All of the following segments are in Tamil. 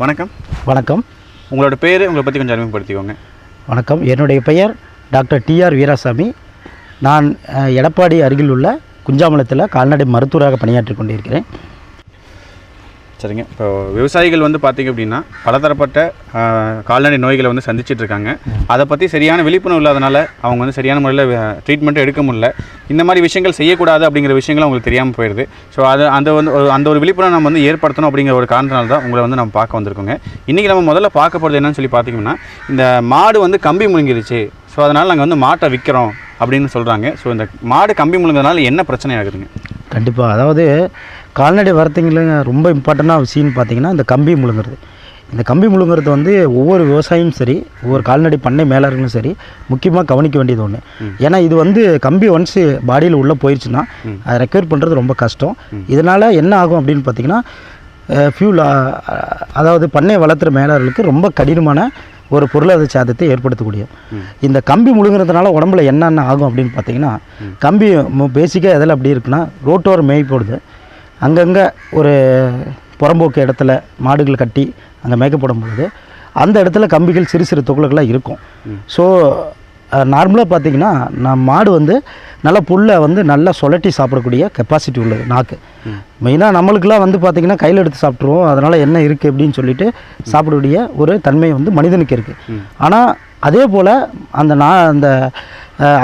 வணக்கம். வணக்கம். உங்களோட பேர் உங்களை பற்றி கொஞ்சம் அறிமுகப்படுத்திக்கோங்க. வணக்கம். என்னுடைய பெயர் டாக்டர் டிஆர் வீராசாமி. நான் எடப்பாடி அருகில் உள்ள குஞ்சாமலத்தில் கால்நடை மருத்துவராக பணியாற்றி கொண்டிருக்கிறேன். சரிங்க. இப்போ விவசாயிகள் வந்து பார்த்தீங்க அப்படின்னா பலதரப்பட்ட கால்நடை நோய்களை வந்து சந்திச்சிட்டு இருக்காங்க அதை பற்றி சரியான விழிப்புணர்வு இல்லாதனால அவங்க வந்து சரியான முறையில் ட்ரீட்மெண்ட் எடுக்க முடியல. இந்த மாதிரி விஷயங்கள் செய்யக்கூடாது அப்படிங்கிற விஷயங்கள் அவங்களுக்கு தெரியாமல் போயிடுது ஸோ அது அந்த வந்து ஒரு- அந்த ஒரு விழிப்புணர்வு நம்ம வந்து ஏற்படுத்தணும் அப்படிங்கிற ஒரு காரணத்தினால தான் உங்களை வந்து நம்ம பார்க்க வந்திருக்கோங்க. இன்றைக்கி நம்ம முதல்ல பார்க்க போகிறது என்னன்னு சொல்லி பார்த்தீங்கன்னா இந்த மாடு வந்து கம்பி முழுங்கிருச்சு. ஸோ அதனால் நாங்கள் வந்து மாட்டை விற்கிறோம் அப்படின்னு சொல்கிறாங்க ஸோ இந்த மாடு கம்பி முழுங்கிறதுனால என்ன பிரச்சனை ஆகுதுங்க? கண்டிப்பாக அதாவது கால்நடை வர்த்தகங்களில் ரொம்ப இம்பார்ட்டண்டான விஷயம்னு பார்த்தீங்கன்னா இந்த கம்பி முழுங்குறது. இந்த கம்பி முழுங்குறது வந்து ஒவ்வொரு விவசாயியும் சரி ஒவ்வொரு கால்நடை பண்ணை மேலாளர்களும் சரி முக்கியமாக கவனிக்க வேண்டியது ஒன்று ஏன்னா இது வந்து கம்பி ஒன்ஸ் பாடியில் உள்ளே போயிடுச்சுன்னா அதை ரெக்கவர் பண்ணுறது ரொம்ப கஷ்டம். இதனால் என்ன ஆகும் அப்படின்னு பார்த்தீங்கன்னா ஃபியூல் அதாவது பண்ணை வளர்த்துற மேலாளர்களுக்கு ரொம்ப கடினமான ஒரு பொருளாதார சாதத்தை ஏற்படுத்தக்கூடிய இந்த கம்பி முழுங்குறதுனால உடம்புல என்னென்ன ஆகும் அப்படின்னு பார்த்தீங்கன்னா கம்பி பேசிக்காக எதில் அப்படி இருக்குன்னா ரோட்டோர மேய் போடுது அங்கங்கே ஒரு புறம்போக்கு இடத்துல மாடுகள் கட்டி அங்கே மேய்க்கப்படும் பொழுது அந்த இடத்துல கம்பிகள் சிறு சிறு துகள்களாக இருக்கும். ஸோ நார்மலாக பார்த்தீங்கன்னா நான் மாடு வந்து நல்லா புல்லை வந்து நல்லா சுழட்டி சாப்பிடக்கூடிய கெப்பாசிட்டி உள்ளது நாக்கு. மெயினாக நம்மளுக்கெல்லாம் வந்து பார்த்திங்கன்னா கையில் எடுத்து சாப்பிட்ருவோம் அதனால் என்ன இருக்குது அப்படின்னு சொல்லிட்டு சாப்பிடக்கூடிய ஒரு தன்மை வந்து மனிதனுக்கு இருக்குது ஆனால் அதே போல் அந்த நா அந்த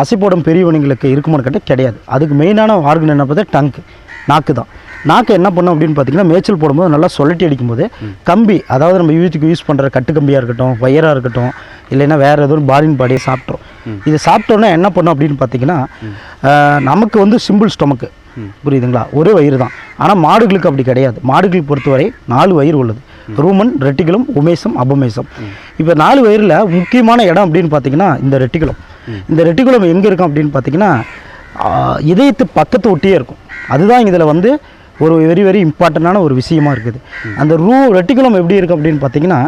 அசைப்போடும் பெரியவனுங்களுக்கு இருக்குமான்னு கேட்டால் கிடையாது. அதுக்கு மெயினான ஆர்கன் என்ன பார்த்தா டங்கு. நாக்கு தான் நாக்கு என்ன பண்ணும் அப்படின்னு பார்த்தீங்கன்னா மேய்ச்சல் போடும்போது நல்லா சுழட்டி அடிக்கும்போது கம்பி அதாவது நம்ம வீட்டுக்கு யூஸ் பண்ணுற கட்டு கம்பியாக இருக்கட்டும் வயராக இருக்கட்டும் இல்லைன்னா வேறு ஏதோ ஒரு பாரின் பாடியை சாப்பிட்றோம் இது சாப்பிட்டோன்னே என்ன பண்ணும் அப்படின்னு பார்த்தீங்கன்னா நமக்கு வந்து சிம்பிள் ஸ்டொமக்கு புரியுதுங்களா? ஒரே வயிறு தான். ஆனால் மாடுகளுக்கு அப்படி கிடையாது. மாடுகளுக்கு பொறுத்தவரை நாலு வயிறு உள்ளது. ரூமன் ரெட்டிகுலம் உமேசம் அபமேசம் இப்போ நாலு வயிறில் முக்கியமான இடம் அப்படின்னு பார்த்தீங்கன்னா இந்த ரெட்டிகுலம் இந்த ரெட்டிகுலம் எங்கே இருக்கும் அப்படின்னு பார்த்தீங்கன்னா இதயத்து பக்கத்து ஒட்டியே இருக்கும். அதுதான் இதில் வந்து ஒரு வெரி வெரி இம்பார்ட்டண்டான ஒரு விஷயமா இருக்குது. அந்த ரூ ரெட்டிகுலம் எப்படி இருக்கும் அப்படின்னு பார்த்தீங்கன்னா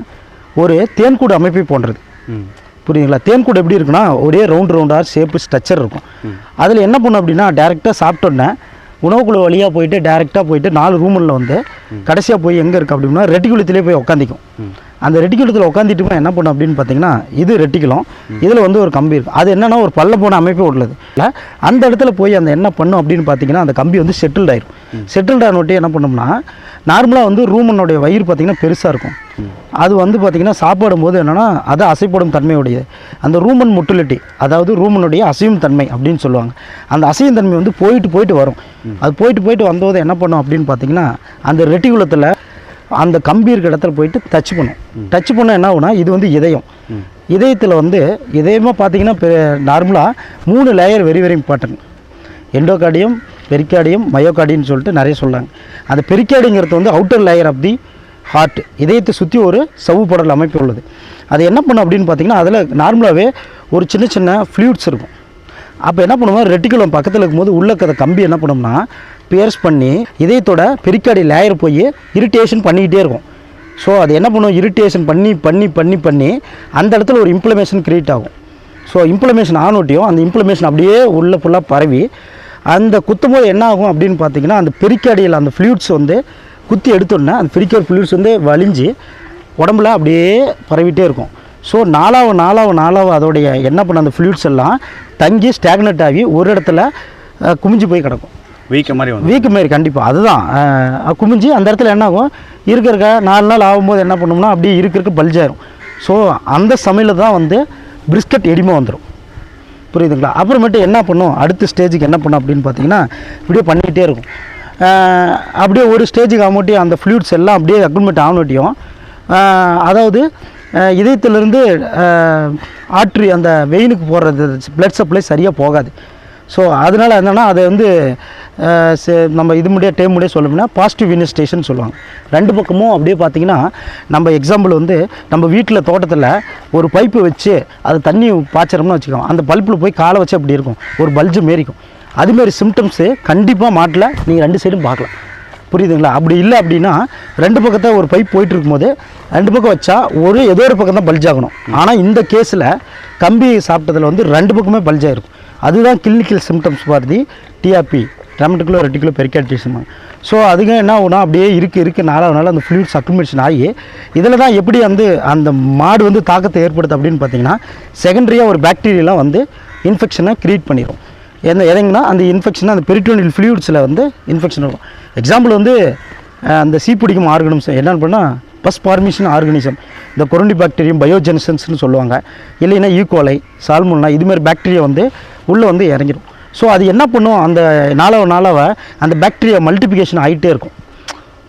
ஒரு தேன்கூடு அமைப்பை போன்றது. புரியுதுங்களா? தேன்கூடு எப்படி இருக்குன்னா ஒரே ரவுண்ட் ரவுண்டாக ஷேப்பு ஸ்ட்ரக்சர் இருக்கும். அதில் என்ன பண்ணும் அப்படின்னா டேரெக்டாக சாப்பிட்டோன்னே உணவுக்குள்ள வழியாக போயிட்டு டேரெக்டாக போயிட்டு நாலு ரூமில் வந்து கடைசியாக போய் எங்கே இருக்குது அப்படின்னா ரெட்டிக்குளத்திலே போய் உட்காந்திக்கும் அந்த ரெட்டிக்குளத்தில் உட்காந்துட்டுமா என்ன பண்ணும் அப்படின்னு பார்த்தீங்கன்னா இது ரெட்டிக்குளம் இதில் வந்து ஒரு கம்பி இருக்கும் அது என்னன்னா ஒரு பல்ல போன அமைப்பே உள்ளது இல்ல, அந்த இடத்துல போய் அந்த என்ன பண்ணும் அப்படின்னு பார்த்தீங்கன்னா அந்த கம்பி வந்து செட்டில்ட் ஆயிரும். செட்டில்ட் ஆனோட்டி என்ன பண்ணோம்னா நார்மலாக வந்து ரூமனுடைய வயிறு பார்த்தீங்கன்னா பெருசாக இருக்கும். அது வந்து பார்த்திங்கன்னா சாப்பிடும் போது என்னென்னா அது அசைப்படும் தன்மையுடையது. அந்த ரூமன் முட்டிலிட்டி அதாவது ரூமனுடைய அசையும் தன்மை அப்படின்னு சொல்லுவாங்க. அந்த அசையும் தன்மை வந்து போயிட்டு போயிட்டு வரும். அது போயிட்டு போயிட்டு வந்தபோது என்ன பண்ணும் அப்படின்னு பார்த்தீங்கன்னா அந்த ரெட்டிகுலத்தில் அந்த கம்பி இருக்க இடத்துல போயிட்டு டச் பண்ணும். டச் பண்ண என்ன ஆகுனா இது வந்து இதயம். இதயத்தில் வந்து இதயமாக பார்த்தீங்கன்னா நார்மலாக மூணு layer very very important endocardium pericardium மயோகார்டியம்னு சொல்லிட்டு நிறைய சொல்கிறாங்க அந்த பெரிக்கார்டிங்கிறது வந்து outer layer of the heart இதயத்தை சுற்றி ஒரு சவ்வு படல் அமைப்பு உள்ளது. அது என்ன பண்ணும் அப்படின்னு பார்த்தீங்கன்னா அதில் நார்மலாகவே ஒரு சின்ன சின்ன ஃப்ளூயிட்ஸ் இருக்கும். அப்போ என்ன பண்ணுவோம்? ரெட்டிகுலம் பக்கத்தில் இருக்கும்போது உள்ள இருக்கிற கம்பி என்ன பண்ணும்னா பியர்ஸ் பண்ணி இதயத்தோட பெரிக்காடி லேயர் போய் இரிட்டேஷன் பண்ணிக்கிட்டே இருக்கும். ஸோ அது என்ன பண்ணுவோம் இரிட்டேஷன் பண்ணி பண்ணி பண்ணி பண்ணி அந்த இடத்துல ஒரு இம்ப்ளமேஷன் க்ரியேட் ஆகும். ஸோ இம்ப்ளமேஷன் ஆனோட்டியும் அந்த இம்ப்ளமேஷன் அப்படியே உள்ளே ஃபுல்லாக பரவி அந்த குத்தும் போது என்ன ஆகும் அப்படின்னு பார்த்தீங்கன்னா அந்த பெரிக்காடியில் அந்த ஃப்ளூட்ஸ் வந்து குத்தி எடுத்தோன்னே அந்த பெரிக்கார் ஃப்ளூட்ஸ் வந்து வலிஞ்சு உடம்புல அப்படியே பரவிட்டே இருக்கும். ஸோ நாலாவது நாலாவது நாலாவது அதோடைய என்ன பண்ண அந்த ஃப்ளூயிட்ஸ் எல்லாம் தங்கி ஸ்டாக்னட் ஆகி ஒரு இடத்துல குமிஞ்சு போய் கிடக்கும். வீக்க மாதிரி வீக்கு மாரி கண்டிப்பாக அதுதான். குமிஞ்சு அந்த இடத்துல என்ன ஆகும்? இருக்க இருக்க நாலு நாள் ஆகும்போது என்ன பண்ணோம்னா அப்படியே இருக்க இருக்க பல்ஜாயிரும் ஸோ அந்த சமையல் தான் வந்து பிரிஸ்கட் எடிமை வந்துடும் புரியுதுங்களா? அப்புறமேட்டு என்ன பண்ணும்? அடுத்த ஸ்டேஜுக்கு என்ன பண்ணும் அப்படின்னு பார்த்தீங்கன்னா இப்படியே பண்ணிக்கிட்டே இருக்கும். அப்படியே ஒரு ஸ்டேஜுக்கு ஆகமாட்டி அந்த ஃப்ளூயிட்ஸ் எல்லாம் அப்படியே அக்ரிமெண்ட் ஆகமாட்டியும் அதாவது இதயத்திலிருந்து ஆற்று அந்த வெயினுக்கு போடுறது பிளட் சப்ளை சரியாக போகாது. ஸோ அதனால் என்னென்னா அதை வந்து சே- நம்ம இது முடிய டைம் முடிய சொல்லணும்னா பாசிட்டிவ் இன்வெஸ்டேஷன் சொல்லுவாங்க. ரெண்டு பக்கமும் அப்படியே பார்த்தீங்கன்னா நம்ம எக்ஸாம்பிள் வந்து நம்ம வீட்டில் தோட்டத்தில் ஒரு பைப்பு வச்சு அது தண்ணி பாய்ச்சறோம்னு வச்சுக்கோங்க. அந்த பல்பில் போய் காலை வச்சு அப்படி இருக்கும். ஒரு பல்ஜு மாரிக்கும் அதுமாரி சிம்டம்ஸு கண்டிப்பாக மாட்டில். நீங்கள் ரெண்டு சைடும் பார்க்கலாம். புரியுதுங்களா? அப்படி இல்லை அப்படின்னா ரெண்டு பக்கத்தை ஒரு பைப் போயிட்டு இருக்கும்போது ரெண்டு பக்கம் வச்சா ஒரு ஏதோ ஒரு பக்கம் தான் பல்ஜ் ஆகணும். ஆனால் இந்த கேஸில் கம்பி சாப்பிட்டதில் வந்து ரெண்டு பக்கமே பல்ஜ் ஆகிருக்கும் அதுதான் கிளினிக்கல் சிம்டம்ஸ் பாரதி. டிஆர்பி ட்ரமெட்டிக்குலோ ரெட்டிக்குலோ பெரிகாட்டிசம் ஸோ அதுங்க என்ன ஆகுனா அப்படியே இருக்குது இருக்குது நாலாவது நாள் அந்த ஃப்ளூயிட்ஸ் அக்குமிலேஷன் ஆகி இதில் தான் எப்படி வந்து அந்த மாடு வந்து தாக்கத்தை ஏற்படுத்து அப்படின்னு பார்த்தீங்கன்னா செகண்டரியாக ஒரு பாக்டீரியெலாம் வந்து இன்ஃபெக்ஷனை க்ரியேட் பண்ணிடும் எந்த எதைங்கன்னா அந்த இன்ஃபெக்ஷன் அந்த பெரிட்டோனியல் ஃப்ளூயிட்ஸில் வந்து இன்ஃபெக்ஷன் இருக்கும் எக்ஸாம்பிள் வந்து அந்த சீ பிடிக்கும் ஆர்கனிசம் என்னென்னு பண்ணால் பஸ் ஃபார்மேஷன் ஆர்கனிசம் இந்த கொரண்டி பாக்டீரியம் பயோஜெனசன்ஸ்னு சொல்லுவாங்க. இல்லைன்னா ஈகோலை சால்முன்னா இதுமாதிரி பாக்டீரியா வந்து உள்ளே வந்து இறங்கிடும் ஸோ அது என்ன பண்ணும்? அந்த நாளாவ நாளாவ அந்த பாக்டீரியா மல்டிபிகேஷன் ஆகிட்டே இருக்கும்.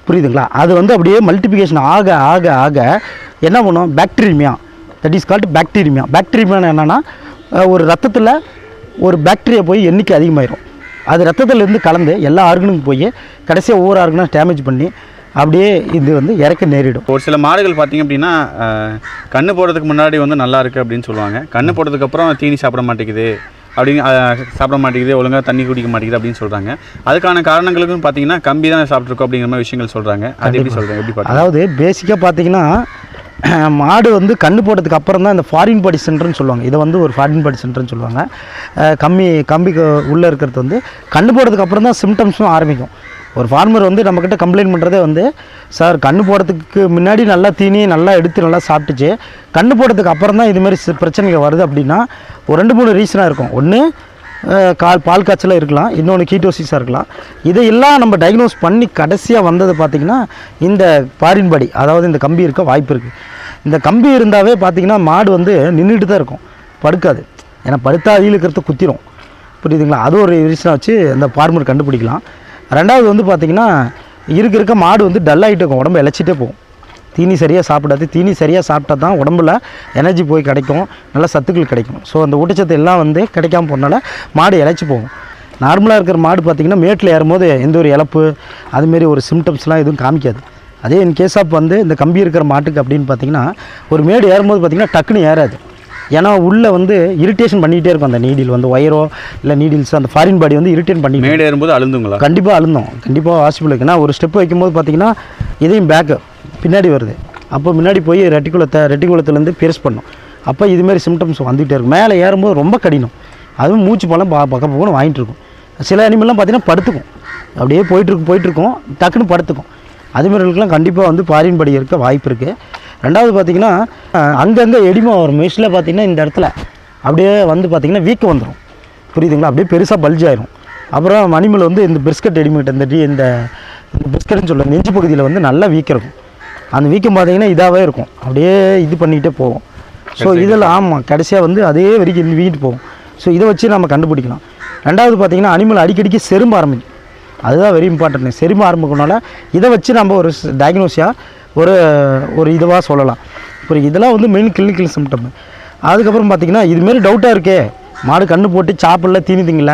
புரியுதுங்களா? அது வந்து அப்படியே மல்டிபிகேஷன் ஆக ஆக ஆக என்ன பண்ணும்? Bacteremia that is called bacteremia பாக்டீரிமியான்னு என்னென்னா ஒரு ரத்தத்தில் ஒரு பாக்டீரியா போய் எண்ணிக்கை அதிகமாயிரும். அது ரத்தத்திலேருந்து கலந்து எல்லா ஆர்கனுக்கும் போய் கடைசியாக ஒவ்வொரு ஆர்கனும் டேமேஜ் பண்ணி அப்படியே இது வந்து இறக்க நேரிடும். ஒரு சில மாடுகள் பார்த்தீங்க அப்படின்னா கண்ணு போடுறதுக்கு முன்னாடி வந்து நல்லா இருக்கு அப்படின்னு சொல்லுவாங்க. கண்ணு போடுறதுக்கு அப்புறம் தீனி சாப்பிட மாட்டேங்குது. அப்படின்னு சாப்பிட மாட்டேங்குது ஒழுங்காக தண்ணி குடிக்க மாட்டேங்குது அப்படின்னு சொல்கிறாங்க அதுக்கான காரணங்களுக்கும் பார்த்தீங்கன்னா கம்பி தான் சாப்பிட்ருக்கோம் அப்படிங்கிற மாதிரி விஷயங்கள் சொல்கிறாங்க அது எப்படி சொல்கிறேன் எப்படி அதாவது பேசிக்காக பார்த்தீங்கன்னா மாடு வந்து கண்ணு போட்டதுக்கு அப்புறம் தான் இந்த ஃபாரின் பாடி சென்டர்னு சொல்லுவாங்க. இதை வந்து ஒரு ஃபாரின் பாடி சென்டர்னு சொல்லுவாங்க. கம்மி கம்பிக்கு உள்ளே இருக்கிறது வந்து கண்ணு போடுறதுக்கு அப்புறம் தான் சிம்டம்ஸும் ஆரம்பிக்கும். ஒரு ஃபார்மர் வந்து நம்மக்கிட்ட கம்ப்ளைண்ட் பண்ணுறதே வந்து சார் கண்ணு போடுறதுக்கு முன்னாடி நல்லா தீனி நல்லா எடுத்து நல்லா சாப்பிட்டுச்சு. கண்ணு போடுறதுக்கு அப்புறம் தான் இதுமாரி பிரச்சனைகள் வருது அப்படின்னா ஒரு ரெண்டு மூணு ரீசனாக இருக்கும். ஒன்று கால் பால் காய்ச்சலாக இருக்கலாம். இன்னொன்று கீட்டோசிஸாக இருக்கலாம். இதையெல்லாம் நம்ம டயக்னோஸ் பண்ணி கடைசியாக வந்தது பார்த்திங்கன்னா இந்த பாரின்படி அதாவது இந்த கம்பி இருக்க வாய்ப்பு இருக்குது இந்த கம்பி இருந்தாவே பார்த்திங்கன்னா மாடு வந்து நின்றுட்டு தான் இருக்கும். படுக்காது. ஏன்னா படுத்தா இருக்கிறத குத்திரும். புரியுதுங்களா? அது ஒரு ரீசனாக வச்சு அந்த ஃபார்மர் கண்டுபிடிக்கலாம். ரெண்டாவது வந்து பார்த்திங்கன்னா இருக்க இருக்க மாடு வந்து டல் ஆகிட்டு இருக்கும். உடம்பு இழைச்சிட்டே போகும். தீனி சரியாக சாப்பிடாது. தீனி சரியாக சாப்பிட்டா தான் உடம்புல எனர்ஜி போய் கிடைக்கும். நல்ல சத்துக்கள் கிடைக்கும். ஸோ அந்த ஊட்டச்சத்து எல்லாம் வந்து கிடைக்காம போனால மாடு இழைச்சி போகும். நார்மலாக இருக்கிற மாடு பார்த்திங்கன்னா மேட்டில் ஏறும்போது எந்த ஒரு இழப்பு அதுமாரி ஒரு சிம்டம்ஸ்லாம் எதுவும் காமிக்காது. அதே இன் கேஸ் ஆஃப் வந்து இந்த கம்பி இருக்கிற மாட்டுக்கு அப்படின்னு பார்த்தீங்கன்னா ஒரு மேடு ஏறும்போது பார்த்திங்கன்னா டக்குன்னு ஏறாது. ஏன்னா உள்ளே வந்து இரிட்டேஷன் பண்ணிகிட்டே இருக்கும் அந்த நீடில் வந்து ஒயரோ இல்லை நீடில்ஸ் அந்த ஃபாரின் பாடி வந்து இரிட்டேட் பண்ணி மேடு ஏறும்போது அழுந்துங்களா? கண்டிப்பாக அழுந்தோம். கண்டிப்பாக ஹாஸ்பிட்டலுக்கு ஏன்னா ஒரு ஸ்டெப் வைக்கும்போது பார்த்தீங்கன்னா இதையும் பேக்கு பின்னாடி வருது. அப்போ முன்னாடி போய் ரெட்டிக்குளத்தை ரெட்டிக்குளத்துலேருந்து பேஸ் பண்ணும். அப்போ இதுமாரி சிம்டம்ஸ் வந்துகிட்டே இருக்கும். மேலே ஏறும்போது ரொம்ப கடினம். அதுவும் மூச்சு பழம் பா பக்கம் பக்கம் வாங்கிட்டு இருக்கும். சில அனிமல்லாம் பார்த்தீங்கன்னா படுத்துக்கும். அப்படியே போயிட்டுருக்கு போயிட்டுருக்கும் டக்குன்னு படுத்துக்கும். அதுமாரிகளுக்கெல்லாம் கண்டிப்பாக வந்து பாரின் படி இருக்க வாய்ப்பு இருக்குது ரெண்டாவது பார்த்தீங்கன்னா அங்கங்கே எடிமா வரும். மிஷில் பார்த்தீங்கன்னா இந்த இடத்துல அப்படியே வந்து பார்த்திங்கன்னா வீக்கம் வந்துடும் புரியுதுங்களா? அப்படியே பெருசாக பல்ஜ் ஆயிரும். அப்புறம் அனிமல் வந்து இந்த பிஸ்கட் எடிமிட்ட இந்த டி இந்த இந்த பிஸ்கட்னு சொல்ல நெஞ்சு பகுதியில் வந்து நல்லா வீக்கம் இருக்கும். அந்த வீக்கம் பார்த்தீங்கன்னா இதாகவே இருக்கும். அப்படியே இது பண்ணிக்கிட்டே போகும். ஸோ இதில் ஆமாம் கடைசியாக வந்து அதே வரைக்கும் வீட்டு போகும். ஸோ இதை வச்சு நம்ம கண்டுபிடிக்கலாம். ரெண்டாவது பார்த்தீங்கன்னா அனிமல் அடிக்கடிக்கு செரும்ப ஆரம்பிக்கும். அதுதான் வெரி இம்பார்ட்டன்ட் செரும்ப ஆரம்பிக்கனால இதை வச்சு நம்ம ஒரு டயக்னோஸியாக ஒரு ஒரு இதுவாக சொல்லலாம். இப்போ இதெல்லாம் வந்து மெயின் கிளினிக்கல் சிம்டம் அதுக்கப்புறம் பார்த்தீங்கன்னா இதுமாரி டவுட்டாக இருக்கே. மாடு கண்ணு போட்டு சாப்பிடல தீனி திங்கல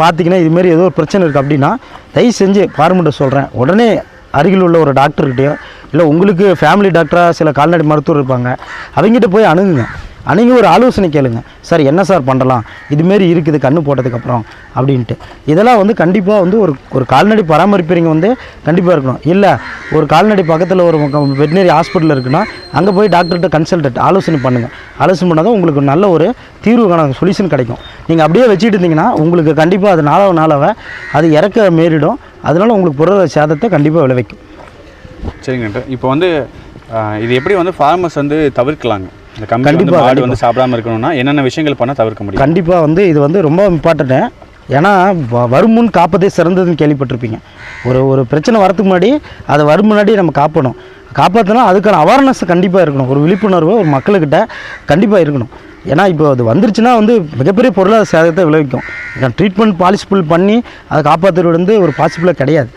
பார்த்தீங்கன்னா இதுமாரி ஏதோ ஒரு பிரச்சனை இருக்குது அப்படின்னா தயவு செஞ்சு பார்மெண்ட்டை சொல்கிறேன் உடனே அருகில் உள்ள ஒரு டாக்டர்கிட்டையும் இல்லை உங்களுக்கு ஃபேமிலி டாக்டராக சில கால்நடை மருத்துவர் இருப்பாங்க அவங்ககிட்ட போய் அணுகுங்க. அணுகி ஒரு ஆலோசனை கேளுங்க. சார் என்ன சார் பண்ணலாம்? இதுமாரி இருக்குது கண்ணு போட்டதுக்கப்புறம் அப்படின்ட்டு. இதெல்லாம் வந்து கண்டிப்பாக வந்து ஒரு ஒரு கால்நடை பராமரிப்பீங்க வந்து கண்டிப்பாக இருக்கணும். இல்லை ஒரு கால்நடை பக்கத்தில் ஒரு வெட்டினரி ஹாஸ்பிட்டல் இருக்குன்னா அங்கே போய் டாக்டர்கிட்ட கன்சல்டன்ட் ஆலோசனை பண்ணுங்கள் ஆலோசனை பண்ணால் தான் உங்களுக்கு நல்ல ஒரு தீர்வுக்கான சொல்யூஷன் கிடைக்கும். நீங்கள் அப்படியே வச்சுட்டு இருந்தீங்கன்னா உங்களுக்கு கண்டிப்பாக அது நாளாக நாளாக அது இறக்க மீறிடும் அதனால உங்களுக்கு பொருளாதார சேதத்தை கண்டிப்பாக விளைவிக்கும். சரிங்க இப்போ வந்து இது எப்படி வந்து ஃபார்மர்ஸ் வந்து தவிர்க்கலாங்க? இந்த கம்பி வந்து சாப்பிடாம இருக்கணும்னா என்னென்ன விஷயங்கள் பண்ணால் தவிர்க்க முடியும்? கண்டிப்பாக வந்து இது வந்து ரொம்ப இம்பார்ட்டண்ட்டு ஏன்னா வ- வரும் முன் காப்பதே சிறந்ததுன்னு கேள்விப்பட்டிருப்பீங்க. ஒரு ஒரு பிரச்சனை வரதுக்கு முன்னாடி அதை வரும் முன்னாடி நம்ம காப்பணும். காப்பாற்றினா அதுக்கான அவேர்னஸ் கண்டிப்பாக இருக்கணும். ஒரு விழிப்புணர்வு ஒரு மக்களுக்கிட்ட கண்டிப்பாக இருக்கணும். ஏன்னா இப்போ அது வந்துருச்சுன்னா வந்து மிகப்பெரிய பொருளாதார சேதத்தை விளைவிக்கும். ட்ரீட்மெண்ட் பாலிசிபிள் பண்ணி அதை காப்பாற்றுறது வந்து ஒரு பாசிபிளாக கிடையாது.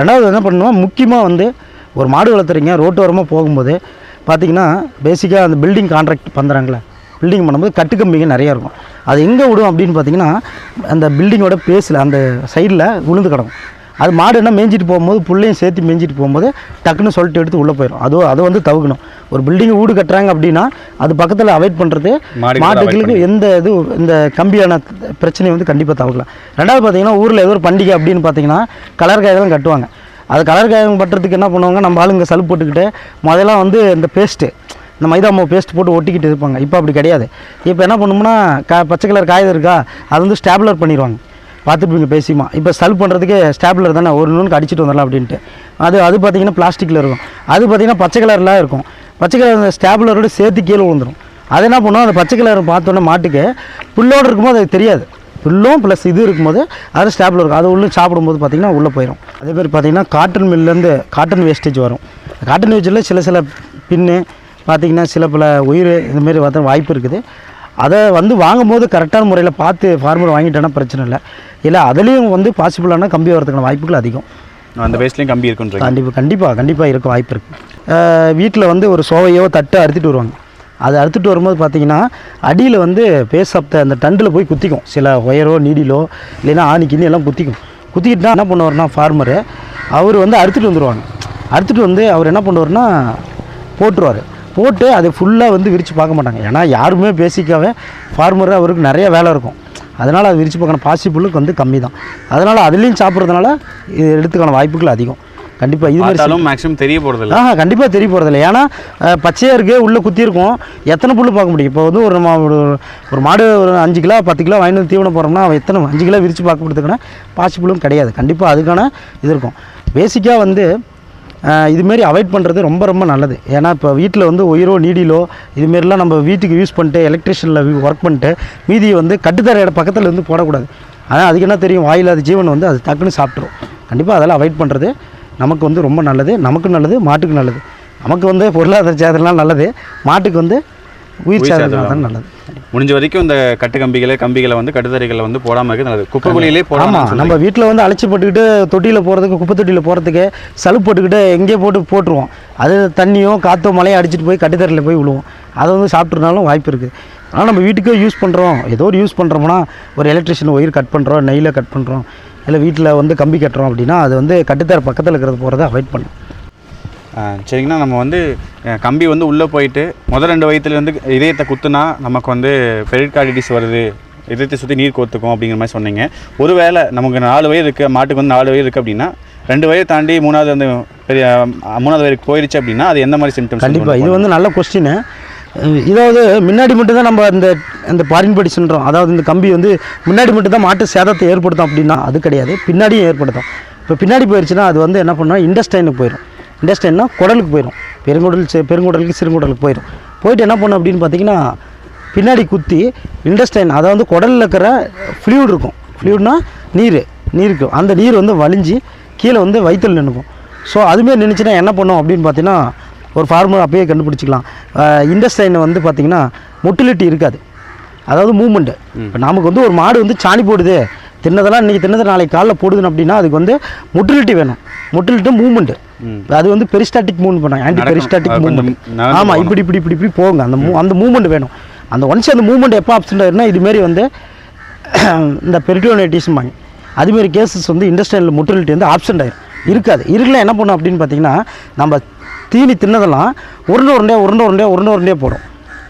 ரெண்டாவது என்ன பண்ணுவோம் முக்கியமாக வந்து ஒரு மாடு வளர்த்துறீங்க ரோட்டோரமாக போகும்போது பார்த்திங்கன்னா பேசிக்காக அந்த பில்டிங் கான்ட்ராக்ட் பண்ணுறாங்களே பில்டிங் பண்ணும்போது கட்டுக்கம்பிங்க நிறையா இருக்கும். அது எங்கே விடும் அப்படின்னு பார்த்தீங்கன்னா அந்த பில்டிங்கோட பேஸில் அந்த சைடில் விழுந்து கிடக்கும். அது மாடு என்ன மேய்ஞ்சிட்டு போகும்போது புள்ளையும் சேர்த்து மேய்ஞ்சிட்டு போகும்போது டக்குன்னு சொல்லிட்டு எடுத்து உள்ளே போயிடும் அது அதை வந்து தவிர்க்கணும். ஒரு பில்டிங் வீடு கட்டுறாங்க அப்படின்னா அது பக்கத்தில் அவாய்ட் பண்ணுறது மாட்டுகளுக்கு எந்த இது இந்த கம்பியான பிரச்சனையை வந்து கண்டிப்பாக தவிர்க்கலாம். ரெண்டாவது பார்த்தீங்கன்னா ஊரில் ஏதோ ஒரு பண்டிகை அப்படின்னு பார்த்தீங்கன்னா கலர் காயெல்லாம் கட்டுவாங்க. அது கலர் காயம் பட்டுறதுக்கு என்ன பண்ணுவாங்க நம்ம ஆளுங்க சலுப்பு போட்டுக்கிட்டு முதல்ல வந்து இந்த பேஸ்ட்டு இந்த மைதா மாவு பேஸ்ட் போட்டு ஒட்டிக்கிட்டு இருப்பாங்க. இப்போ அப்படி கிடையாது. இப்போ என்ன பண்ணோம்னா கா பச்சை கலர் காகிதம் இருக்கா அது வந்து ஸ்டாப்லர் பண்ணிடுவாங்க. பார்த்துருப்பீங்க பேசியுமா இப்போ சல்வ் பண்ணுறதுக்கு ஸ்டாப்லர் தானே ஒரு நூலுக்கு அடிச்சுட்டு வந்துடலாம் அப்படின்ட்டு. அது அது பார்த்தீங்கன்னா பிளாஸ்டிக்கில் இருக்கும். அது பார்த்தீங்கன்னா பச்சை கலரில் இருக்கும். பச்சை கலர் அந்த ஸ்டாப்லரோட சேர்த்து கீழே விழுந்துடும் அது என்ன பண்ணுவோம் அந்த பச்சை கலர் பார்த்தோன்னே மாட்டுக்கு புல்லோடு இருக்கும்போது அது தெரியாது. புல்லும் ப்ளஸ் இது இருக்கும்போது அது ஸ்டாப்பில் இருக்கும். அது உள்ளே சாப்பிடும்போது பார்த்திங்கன்னா உள்ளே போயிடும் அதே மாதிரி பார்த்திங்கன்னா காட்டன் மில்லேருந்து காட்டன் வேஸ்டேஜ் வரும். காட்டன் வேஸ்டில் சில சில பின்னு பார்த்திங்கன்னா சில பல உயிர் இந்தமாரி பார்த்தா வாய்ப்பு இருக்குது. அதை வந்து வாங்கும்போது கரெக்டான முறையில் பார்த்து ஃபார்மர் வாங்கிட்டோன்னா பிரச்சனை இல்லை. இல்லை அதுலேயும் வந்து பாசிபிளான கம்பி வரதுக்கான வாய்ப்புகள் அதிகம். அந்த வேஸ்ட்லேயும் கம்பி இருக்குன்றீங்க கண்டிப்பாக கண்டிப்பாக கண்டிப்பாக இருக்க வாய்ப்பு இருக்குது வீட்டில் வந்து ஒரு சோவையோ தட்டோ அறுத்துட்டு வருவாங்க. அது அறுத்துட்டு வரும்போது பார்த்தீங்கன்னா அடியில் வந்து பேசப்த அந்த டண்டில் போய் குத்திக்கும். சில ஒயரோ நீடிலோ இல்லைன்னா ஆணிக்கின்னு எல்லாம் குத்திக்கும். குத்திக்கிட்டுனா என்ன பண்ணுவார்னா ஃபார்மரு அவர் வந்து அறுத்துட்டு வந்துடுவாங்க அறுத்துட்டு வந்து அவர் என்ன பண்ணுவார்னா போட்டுருவார். போட்டு அதை ஃபுல்லாக வந்து விரித்து பார்க்க மாட்டாங்க. ஏன்னா யாருமே பேசிக்காவே ஃபார்மர் அவருக்கு நிறைய வேலை இருக்கும். அதனால் அது விரித்து பார்க்கணும். பாசிபிளுக்கு வந்து கம்மி தான் அதனால் அதுலேயும் சாப்பிட்றதுனால இது எடுத்துக்கான வாய்ப்புகள் அதிகம். கண்டிப்பாக இது மாதிரி மேக்ஸிமம் தெரிய போகிறதில்ல ஆஹா கண்டிப்பாக தெரிய போகிறதில்ல ஏன்னா அஹ், பச்சையா இருக்குது உள்ளே குத்திருக்கும் எத்தனை புல் பார்க்க முடியும்? இப்போ வந்து ஒரு மா- ஒரு- ஒரு மாடு ஒரு அஞ்சு கிலோ பத்து கிலோ வாங்கிட்டு வந்து தீவனம் போகிறோம்னா அவன் எத்தனை அஞ்சு கிலோ விரித்து பார்க்கறதுக்கான பாசிபிளும் கிடையாது. கண்டிப்பாக அதுக்கான இது இருக்கும். பேசிக்காக வந்து இதுமாரி அவாய்ட் பண்ணுறது ரொம்ப ரொம்ப நல்லது. ஏன்னா இப்போ வீட்டில் வந்து உயிரோ நீடிலோ இதுமாரிலாம் நம்ம வீட்டுக்கு யூஸ் பண்ணிட்டு எலக்ட்ரிஷியனில் ஒர்க் பண்ணிட்டு மீதியை வந்து கட்டுத்தர இட பக்கத்தில் இருந்து போடக்கூடாது. ஆனால் அதுக்கு என்ன தெரியும்? வாயில்லாத ஜீவன் வந்து அது டக்குன்னு சாப்பிட்ரும் கண்டிப்பாக அதெல்லாம் அவாய்ட் பண்ணுறது நமக்கு வந்து ரொம்ப நல்லது நமக்கு நல்லது மாட்டுக்கு நல்லது. நமக்கு வந்து பொருளாதார சேதம்லாம் நல்லது மாட்டுக்கு வந்து உயிர் சேதம் தான் நல்லது. முடிஞ்ச வரைக்கும் இந்த கட்டு கம்பிகளை கம்பிகளை வந்து கட்டுத்தறிகளை வந்து போடாமல் இருக்கிறது நல்லது. குப்பை குழியிலே போடாமல் நம்ம வீட்டில் வந்து அழைச்சி போட்டுக்கிட்டு தொட்டியில் போகிறதுக்கு குப்பை தொட்டியில் போகிறதுக்கு சலுப்பு போட்டுக்கிட்டு எங்கேயோ போட்டு போட்டுருவோம். அது தண்ணியோ காற்றோ மழையோ அடிச்சிட்டு போய் கட்டுத்தரையில் போய் விழுவோம். அதை வந்து சாப்பிட்றதுனாலும் வாய்ப்பு இருக்குது ஆனால் நம்ம வீட்டுக்கே யூஸ் பண்ணுறோம் ஏதோ ஒரு யூஸ் பண்ணுறோம்னா ஒரு எலக்ட்ரிஷியன் ஒயர் கட் பண்ணுறோம் நெய்யில் கட் பண்ணுறோம் இல்லை வீட்டில் வந்து கம்பி கட்டுறோம் அப்படின்னா அது வந்து கட்டுத்தர பக்கத்தில் இருக்கிறது போகிறத அவாய்ட் பண்ணும். சரிங்கண்ணா. நம்ம வந்து கம்பி வந்து உள்ளே போயிட்டு முதல் ரெண்டு வயிற்றுலேருந்து இதயத்தை குத்துனா நமக்கு வந்து பெரிட்கார்டிட்டிஸ் வருது. இதயத்தை சுற்றி நீர் கோத்துக்கும் அப்படிங்கிற மாதிரி சொன்னீங்க. ஒருவேளை நமக்கு நாலு வயது இருக்குது மாட்டுக்கு வந்து நாலு வயது இருக்குது அப்படின்னா ரெண்டு வயது தாண்டி மூணாவது வந்து பெரிய மூணாவது வயதுக்கு போயிடுச்சு அப்படின்னா அது எந்த மாதிரி சிம்டம்ஸ் கண்டிப்பாக இது வந்து நல்ல கொஸ்டின் இதாவது முன்னாடி மட்டும்தான் நம்ம இந்த இந்த பாரின்படி சொல்கிறோம் அதாவது இந்த கம்பி வந்து முன்னாடி மட்டும் தான் மாட்டு சேதத்தை ஏற்படுத்தும் அப்படின்னா அது கிடையாது. பின்னாடியும் ஏற்படுத்தும். இப்போ பின்னாடி போயிடுச்சுன்னா அது வந்து என்ன பண்ணால் இண்டஸ்டைனுக்கு போயிடும் இண்டஸ்டைன்னா குடலுக்கு போயிடும் பெருங்குடல் பெருங்குடலுக்கு சிறுங்குடலுக்கு போயிடும் போயிட்டு என்ன பண்ணும் அப்படின்னு பார்த்தீங்கன்னா பின்னாடி குத்தி இண்டஸ்டைன் அதாவது குடலில் இருக்கிற ஃப்ளூயிட் இருக்கும். ஃப்ளூயிட்னா நீர். நீர் இருக்கும் அந்த நீர் வந்து வலிஞ்சு கீழே வந்து வயிற்றில் நின்றுக்கும் ஸோ அதுமாரி நின்றுச்சுன்னா என்ன பண்ணும் அப்படின்னு பார்த்தீங்கன்னா ஒரு ஃபார்மர் அப்பயே கண்டுபிடிச்சிக்கலாம். இண்டஸ்டைன் வந்து பார்த்தீங்கன்னா மொட்டிலிட்டி இருக்காது. அதாவது மூமெண்ட்டு இப்போ நமக்கு வந்து ஒரு மாடு வந்து சாணி போடுது. தின்னதெல்லாம் இன்றைக்கி தின்னதை நாளைக்கு காலைல போடுதுன்னு அப்படின்னா அதுக்கு வந்து மொட்டிலிட்டி வேணும். மொட்டிலிட்டி மூமெண்ட்டு அது வந்து பெரிஸ்டாட்டிக் மூவ்மெண்ட் பண்ணாங்க. ஆன்டி. பெரிஸ்டாட்டிக் மூவ்மெண்ட் ஆமாம். இப்படி இப்படி இப்படி இப்படி போங்க அந்த மூ அந்த மூவ்மெண்ட் வேணும். அந்த ஒன்ஸ் அந்த மூவ்மெண்ட் எப்போ அப்சென்ட் ஆயிருன்னா இதுமாரி வந்து இந்த பெரிட்டோனைட்டிஸ்மாங்க அதுமாரி கேசஸ் வந்து இண்டஸ்ட்ரியல் மொட்டிலிட்டி வந்து ஆப்சென்ட் ஆயிரும். இருக்காது. இருக்கலாம் என்ன பண்ணும் அப்படின்னு பார்த்தீங்கன்னா நம்ம தீனி தின்னதெல்லாம் உருண்டை உருண்டையாக உருண்டை உருண்டையாக உருண்டை உருண்டையாக போடும்.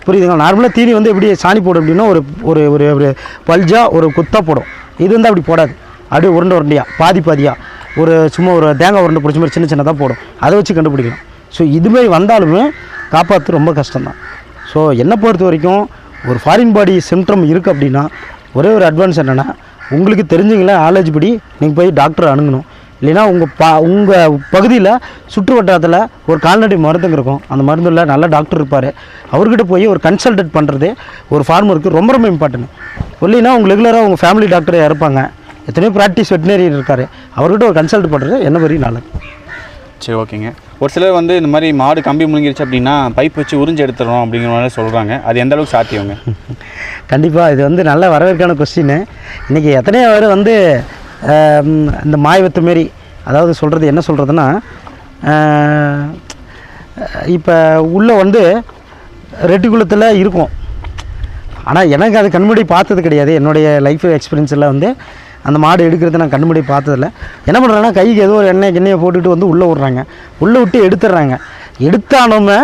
புரியுதுங்களா? நார்மலாக தீனி வந்து எப்படி சாணி போடும் அப்படின்னா ஒரு ஒரு ஒரு ஒரு பல்ஜா ஒரு குத்தா போடும். இது வந்து அப்படி போடாது. அப்படியே உருண்டை உருண்டையாக பாதி பாதியாக ஒரு சும்மா ஒரு தேங்காய் உருண்டை பிடிச்ச மாதிரி சின்ன சின்னதாக போடும். அதை வச்சு கண்டுபிடிக்கலாம். ஸோ இதுமாரி வந்தாலுமே காப்பாற்று ரொம்ப கஷ்டம்தான். ஸோ என்னை பொறுத்த வரைக்கும் ஒரு ஃபாரின் பாடி சிம்டம் இருக்குது அப்படின்னா ஒரே ஒரு அட்வான்ஸ் என்னென்னா உங்களுக்கு தெரிஞ்சுங்களே ஆலேஜ் படி நீங்கள் போய் டாக்டரை அணுகணும். இல்லைன்னா உங்கள் பா உங்கள் பகுதியில் சுற்று வட்டாரத்தில் ஒரு கால்நடை மருந்துங்க இருக்கும். அந்த மருந்தில் நல்ல டாக்டர் இருப்பார். அவர்கிட்ட போய் ஒரு கன்சல்டேட் பண்ணுறது ஒரு ஃபார்மருக்கு ரொம்ப ரொம்ப இம்பார்ட்டன்ட் இல்லைன்னா உங்கள் ரெகுலராக உங்கள் ஃபேமிலி டாக்டர் இருப்பாங்க? எத்தனையோ ப்ராக்டிஸ் வெட்டினரியன் இருக்கார். அவர்கிட்ட ஒரு கன்சல்ட் பண்ணுறது என்ன வரையும் நல்லது சரி ஓகேங்க. ஒரு சிலர் வந்து இந்த மாதிரி மாடு கம்பி முழுங்கிருச்சு அப்படின்னா பைப் வச்சு உறிஞ்சு எடுத்துறோம் அப்படிங்கிற மாதிரி சொல்கிறாங்க அது எந்த அளவுக்கு சாத்தியங்க? கண்டிப்பாக இது வந்து நல்ல வரவேற்கான கொஸ்டின் இன்றைக்கி எத்தனையோ பேர் வந்து இந்த மாயவத்து மாரி அதாவது சொல்கிறது என்ன சொல்கிறதுனா இப்போ உள்ளே வந்து ரெட்டிக்குளத்தில் இருக்கும். ஆனால் எனக்கு அது கண்முடி பார்த்தது கிடையாது. என்னுடைய லைஃப் எக்ஸ்பீரியன்ஸில் வந்து அந்த மாடு எடுக்கிறத நான் கண்முடி பார்த்ததில்ல. என்ன பண்ணுறாங்கன்னா கைக்கு ஏதோ ஒரு எண்ணெய் எண்ணெயை போட்டுட்டு வந்து உள்ளே விட்றாங்க. உள்ளே விட்டு எடுத்துடுறாங்க. எடுத்தாலுமே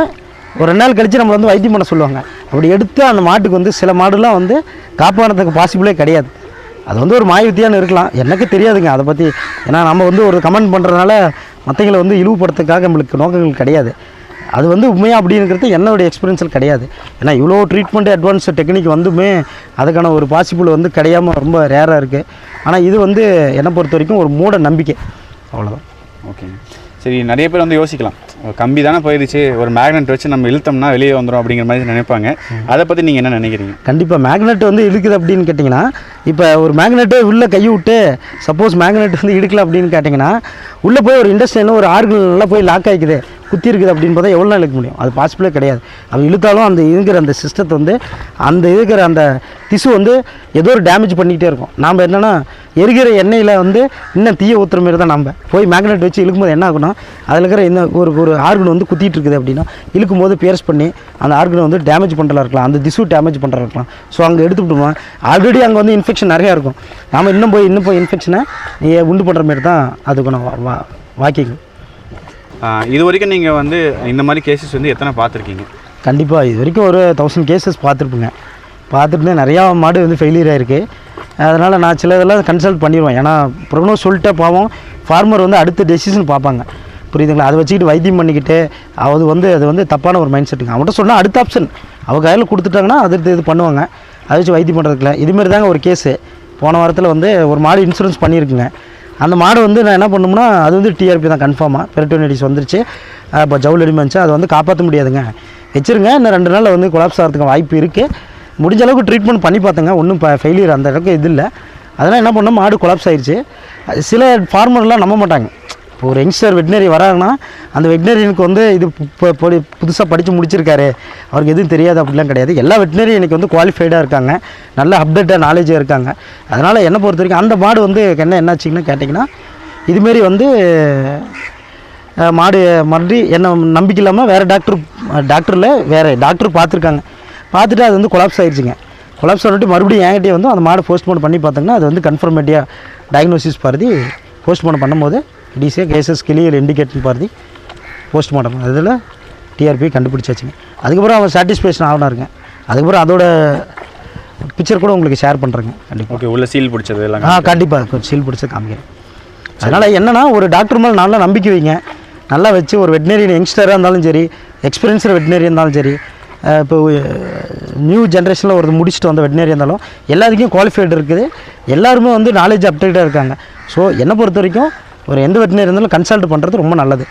ஒரு ரெண்டு நாள் கழித்து நம்மளை வந்து வைத்தியம் பண்ண சொல்லுவாங்க. அப்படி எடுத்து அந்த மாட்டுக்கு வந்து சில மாடுலாம் வந்து காப்பாறதுக்கு பாசிபிளே கிடையாது. அது வந்து ஒரு மாய வித்தியான்னு இருக்கலாம். எனக்கு தெரியாதுங்க. அதை பற்றி ஏன்னா நம்ம வந்து ஒரு கமெண்ட் பண்ணுறதுனால மற்றவங்களை வந்து இழிவுபடுத்துறதுக்காக நம்மளுக்கு நோக்கங்கள் கிடையாது. அது வந்து உண்மையா அப்படிங்கிறது என்னோட எக்ஸ்பீரியன்ஸில் கிடையாது. ஏன்னா இவ்வளோ ட்ரீட்மெண்ட் அட்வான்ஸ் டெக்னிக் வந்துமே அதுக்கான ஒரு பாசிபிள் வந்து கிடையாம ரொம்ப ரேராக இருக்குது ஆனால் இது வந்து என்னை பொறுத்த வரைக்கும் ஒரு மூட நம்பிக்கை. அவ்வளோதான் ஓகேங்க சரி நிறைய பேர் வந்து யோசிக்கலாம். கம்பி தானே போயிடுச்சு ஒரு மேக்னெட் வச்சு நம்ம இழுத்தோம்னா வெளியே வந்துடும் அப்படிங்கிற மாதிரி நினைப்பாங்க. அதை பற்றி நீங்கள் என்ன நினைக்கிறீங்க? கண்டிப்பாக மேக்னெட் வந்து இழுக்குது அப்படின்னு கேட்டிங்கன்னா இப்போ ஒரு மேக்னெட்டு உள்ளே கை விட்டு சப்போஸ் மேக்னெட் வந்து இழுக்கல அப்படின்னு கேட்டிங்கன்னா உள்ளே போய் ஒரு இண்டஸ்ட்ரியில் ஒரு ஆர்கனில் போய் லாக் ஆகிக்குது குத்தி இருக்குது அப்படின்னு பார்த்தா எவ்வளோ நாள் இழுக்க முடியும்? அது பாசிபிளே கிடையாது. அது இழுத்தாலும் அந்த இருக்கிற அந்த சிஸ்டத்தை வந்து அந்த இருக்கிற அந்த திசு வந்து ஏதோ ஒரு டேமேஜ் பண்ணிக்கிட்டே இருக்கும். நாம் என்னென்னா எரிகிற எண்ணெயில் வந்து இன்னும் தீய ஊற்றுற மாதிரி தான் நம்ம போய் மேக்னெட் வச்சு இழுக்கும்போது என்ன ஆகுனா அதில் இருக்கிற இந்த ஒரு ஒரு ஆர்கன் வந்து குத்திட்டு இருக்குது அப்படின்னா இழுக்கும்போது பேர்ஸ் பண்ணி அந்த ஆர்கனை வந்து டேமேஜ் பண்ணுறதா இருக்கலாம். அந்த திசு டேமேஜ் பண்ணுறதா இருக்கலாம். ஸோ அங்கே எடுத்துக்கிட்டோம்னா ஆல்ரெடி அங்கே வந்து இன்ஃபெக்ஷன் நிறையா இருக்கும். நாம் இன்னும் போய் இன்னும் போய் இன்ஃபெக்ஷனை உண்டு பண்ணுற மாதிரி தான் அதுக்கான வா- வா- வாக்கியம் இது வரைக்கும் நீங்கள் வந்து இந்த மாதிரி கேசஸ் வந்து எத்தனை பார்த்துருக்கீங்க? கண்டிப்பாக இது வரைக்கும் ஒரு தௌசண்ட் கேசஸ் பார்த்துருப்பேங்க. பார்த்துட்டு நிறையா மாடு வந்து ஃபெயிலியர் ஆகிருக்கு அதனால் நான் சில இதெல்லாம் கன்சல்ட் பண்ணிடுவேன். ஏன்னா ப்ரொக்னோஸ் சொல்லிட்டே பாவம் ஃபார்மர் வந்து அடுத்த டெசிஷன் பார்ப்பாங்க. புரியுதுங்களா? அதை வச்சுக்கிட்டு வைத்தியம் பண்ணிக்கிட்டு அது வந்து அது வந்து தப்பான ஒரு மைண்ட் செட்டுங்க அவன்கிட்ட சொன்னால் அடுத்த ஆப்ஷன் அவங்க கையில் கொடுத்துட்டாங்கன்னா அடுத்து இது பண்ணுவாங்க. அதை வச்சு வைத்தியம் பண்ணுறதுக்குல இதுமாரி தாங்க ஒரு கேஸு போன வாரத்தில் வந்து ஒரு மாடு இன்சூரன்ஸ் பண்ணியிருக்குங்க. அந்த மாடு வந்து நான் என்ன பண்ணோம்னா அது வந்து டிஆர்பி தான் கன்ஃபார்மாக பெரிட்டோனிட்டிஸ் வந்துருச்சு. இப்போ ஜவுள் அடிமை இருந்துச்சு அதை வந்து காப்பாற்ற முடியாதுங்க. வச்சுருங்க. இன்னும் ரெண்டு நாளில் வந்து கொலாப்ஸ் ஆகிறதுக்கு வாய்ப்பு இருக்குது முடிஞ்ச அளவுக்கு ட்ரீட்மெண்ட் பண்ணி பார்த்தேங்க. ஒன்றும் இப்போ ஃபெயிலியர் அந்த அளவுக்கு இது இல்லை. அதெல்லாம் என்ன பண்ணோம் மாடு கொலாப்ஸ் ஆயிடுச்சு அது சில ஃபார்மர்லாம் நம்ப மாட்டாங்க. இப்போ ஒரு யங்ஸ்டர் வெட்டினரி வராங்கன்னா அந்த வெட்டினரியனுக்கு வந்து இது புதுசாக படித்து முடிச்சிருக்காரு. அவருக்கு எதுவும் தெரியாது அப்படிலாம் கிடையாது. எல்லா வெட்டினரியும் எனக்கு வந்து குவாலிஃபைடாக இருக்காங்க. நல்ல அப்டேட்டாக நாலேஜாக இருக்காங்க. அதனால் என்னை பொறுத்த வரைக்கும் அந்த மாடு வந்து என்ன என்னாச்சுன்னு கேட்டிங்கன்னா இதுமாரி வந்து மாடு மறுபடி என்ன நம்பிக்கை இல்லாமல் வேறு டாக்டர் டாக்டரில் வேறு டாக்டர் பார்த்துருக்காங்க. பார்த்துட்டு அது வந்து கொலாப்ஸ் ஆகிடுச்சிங்க கொலாப்ஸ் ஆகிட்டு மறுபடியும் என்கிட்டயே வந்து அந்த மாடு போஸ்ட்மார்ட்டம் பண்ணி பார்த்தோங்கன்னா அது வந்து கன்ஃபர்மேட்டியாக டயக்னோசிஸ் பாரதி போஸ்ட்மார்ட்டம் பண்ணும்போது டிசிஏ கேசஸ் கிளியர் இண்டிகேட்னு பாரதி போஸ்ட்மார்ட்டம் அதில் டிஆர்பி கண்டுபிடிச்சாச்சுங்க. அதுக்கப்புறம் அவன் சாட்டிஸ்ஃபேக்ஷன் ஆகினாருங்க அதுக்கப்புறம் அதோட பிக்சர் கூட உங்களுக்கு ஷேர் பண்ணுறேங்க கண்டிப்பாக ஓகே உள்ள சீல் பிடிச்சது எல்லாம் ஆ கண்டிப்பாக சீல் பிடிச்சி காமிக்கிறேன். அதனால் என்னன்னா ஒரு டாக்டர் மேலே நல்லா நம்பிக்கை வைங்க. நல்லா வச்சு ஒரு வெட்டினரியன் யங்ஸ்டராக இருந்தாலும் சரி எக்ஸ்பீரியன்ஸ்டு வெட்டினரி இருந்தாலும் சரி இப்போ நியூ ஜென்ரேஷனில் ஒரு முடிச்சுட்டு வந்த வெட்டினரி இருந்தாலும் எல்லாத்துக்கும் குவாலிஃபைடு இருக்குது. எல்லாருமே வந்து நாலேஜ் அப்டேட்டாக இருக்காங்க. ஸோ என்னை பொறுத்த வரைக்கும் ஒரு எந்த வெட்டினரி இருந்தாலும் கன்சல்ட் பண்ணுறது ரொம்ப நல்லது.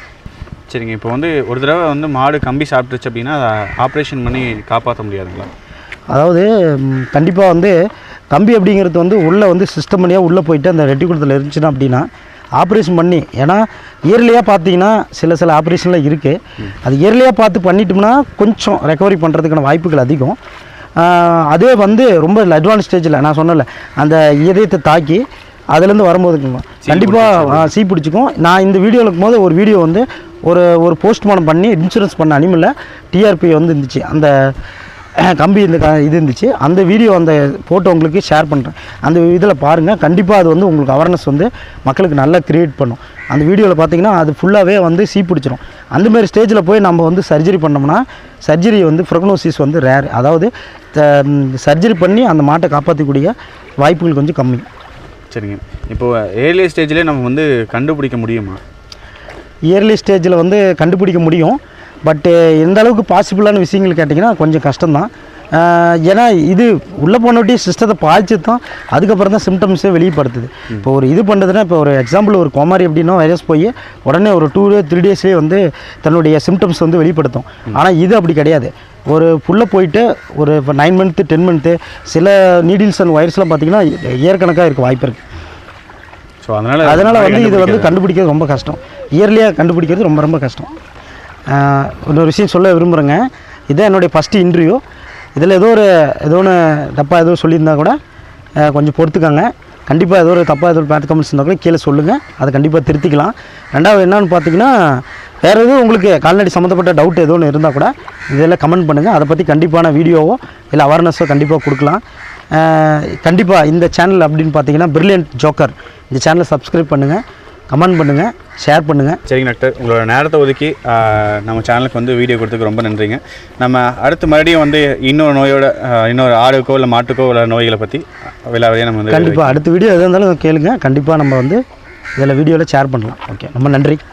சரிங்க இப்போ வந்து ஒரு தடவை வந்து மாடு கம்பி சாப்பிட்டுச்சு அப்படின்னா அதை ஆப்ரேஷன் பண்ணி காப்பாற்ற முடியாதுங்களா? அதாவது கண்டிப்பாக வந்து கம்பி அப்படிங்கிறது வந்து உள்ளே வந்து சிஸ்டமனியாக உள்ளே போயிட்டு அந்த ரெட்டிகுளத்தில் இருந்துச்சுன்னா அப்படின்னா ஆப்ரேஷன் பண்ணி ஏன்னா இயர்லியாக பார்த்தீங்கன்னா சில சில ஆப்ரேஷன்லாம் இருக்குது அது இயர்லியாக பார்த்து பண்ணிட்டோம்னா கொஞ்சம் ரெக்கவரி பண்ணுறதுக்கான வாய்ப்புகள் அதிகம். அதே வந்து ரொம்ப அட்வான்ஸ் ஸ்டேஜில் நான் சொன்னல அந்த இதயத்தை தாக்கி அதுலேருந்து வரும்போது கண்டிப்பாக சீ பிடிச்சிக்கும். நான் இந்த வீடியோவில் இருக்கும்போது ஒரு வீடியோ வந்து ஒரு ஒரு போஸ்ட்மார்ட்டம் பண்ணி இன்சூரன்ஸ் பண்ண அனிமலில் டிஆர்பி வந்து இருந்துச்சு. அந்த கம்பி இந்த க- இது இருந்துச்சு. அந்த வீடியோ அந்த ஃபோட்டோ உங்களுக்கு ஷேர் பண்ணுறேன் அந்த இதில் பாருங்கள் கண்டிப்பாக அது வந்து உங்களுக்கு அவேர்னஸ் வந்து மக்களுக்கு நல்லா கிரியேட் பண்ணும். அந்த வீடியோவில் பார்த்தீங்கன்னா அது ஃபுல்லாகவே வந்து சீ பிடிச்சிரும். அந்தமாரி ஸ்டேஜில் போய் நம்ம வந்து சர்ஜரி பண்ணோம்னா சர்ஜரி வந்து ப்ரொக்னோசிஸ் வந்து ரேர் அதாவது சர்ஜரி பண்ணி அந்த மாட்டை காப்பாற்றக்கூடிய வாய்ப்புகள் கொஞ்சம் கம்மி. சரிங்க. இப்போ ஏர்லி ஸ்டேஜ்லேயே நம்ம வந்து கண்டுபிடிக்க முடியுமா? இயர்லி ஸ்டேஜில் வந்து கண்டுபிடிக்க முடியும். பட்டு எந்த அளவுக்கு பாசிபிளான விஷயங்கள் கேட்டிங்கன்னா கொஞ்சம் கஷ்டம்தான். ஏன்னா இது உள்ளே போனவட்டி சிஸ்டத்தை பாய்ச்சி தான் அதுக்கப்புறம் தான் சிம்டம்ஸே வெளிப்படுத்துது. இப்போ ஒரு இது பண்ணுறதுன்னா இப்போ ஒரு எக்ஸாம்பிள் ஒரு கோமாரி அப்படின்னா வைரஸ் போய் உடனே ஒரு டூ டே த்ரீ டேஸ்லேயே வந்து தன்னுடைய சிம்டம்ஸ் வந்து வெளிப்படுத்தும். ஆனால் இது அப்படி கிடையாது. ஒரு புள்ள போயிட்டு ஒரு இப்போ நைன் மந்த்து டென் மந்த்து சில நீடில்ஸ் அண்ட் வைரஸ்லாம் பார்த்தீங்கன்னா இயர் கணக்காக இருக்க வாய்ப்பு இருக்குது ஸோ அதனால் அதனால் வந்து இது வந்து கண்டுபிடிக்கிறது ரொம்ப கஷ்டம். இயர்லியாக கண்டுபிடிக்கிறது ரொம்ப ரொம்ப கஷ்டம். இன்னொரு விஷயம் சொல்ல விரும்புகிறேங்க இதான் என்னுடைய ஃபஸ்ட்டு இன்டர்வியூ இதில் ஏதோ ஒரு ஏதோ ஒன்று தப்பாக ஏதோ சொல்லியிருந்தா கூட கொஞ்சம் பொறுத்துக்கங்க. கண்டிப்பாக ஏதோ ஒரு தப்பாக ஏதோ பேட் கமெண்ட்ஸ் இருந்தால் கூட கீழே சொல்லுங்கள் அதை கண்டிப்பாக திருத்திக்கலாம். ரெண்டாவது என்னன்னு பார்த்தீங்கன்னா வேறு எதுவும் உங்களுக்கு கால்நடை சம்மந்தப்பட்ட டவுட் ஏதோ ஒன்று இருந்தால் கூட இதெல்லாம் கமெண்ட் பண்ணுங்கள் அதை பற்றி கண்டிப்பான வீடியோவோ இல்லை அவேர்னஸோ கண்டிப்பாக கொடுக்கலாம். கண்டிப்பாக இந்த சேனல் அப்படின்னு பார்த்தீங்கன்னா பிரில்லியன்ட் ஜோக்கர் இந்த சேனலை சப்ஸ்கிரைப் பண்ணுங்கள் கமெண்ட் பண்ணுங்கள் ஷேர் பண்ணுங்கள் சரிங்க டாக்டர் உங்களோட நேரத்தை ஒதுக்கி நம்ம சேனலுக்கு வந்து வீடியோ கொடுத்ததுக்கு ரொம்ப நன்றிங்க. நம்ம அடுத்து மறுபடியும் வந்து இன்னொரு நோயோட இன்னொரு ஆடுக்கோ இல்லை மாட்டுக்கோ உள்ள நோய்களை பற்றி விலாவரியாக நம்ம வந்து கண்டிப்பாக அடுத்த வீடியோ எது இருந்தாலும் கேளுங்க. கண்டிப்பாக நம்ம வந்து இதில் வீடியோவில் ஷேர் பண்ணலாம். ஓகே ரொம்ப நன்றி.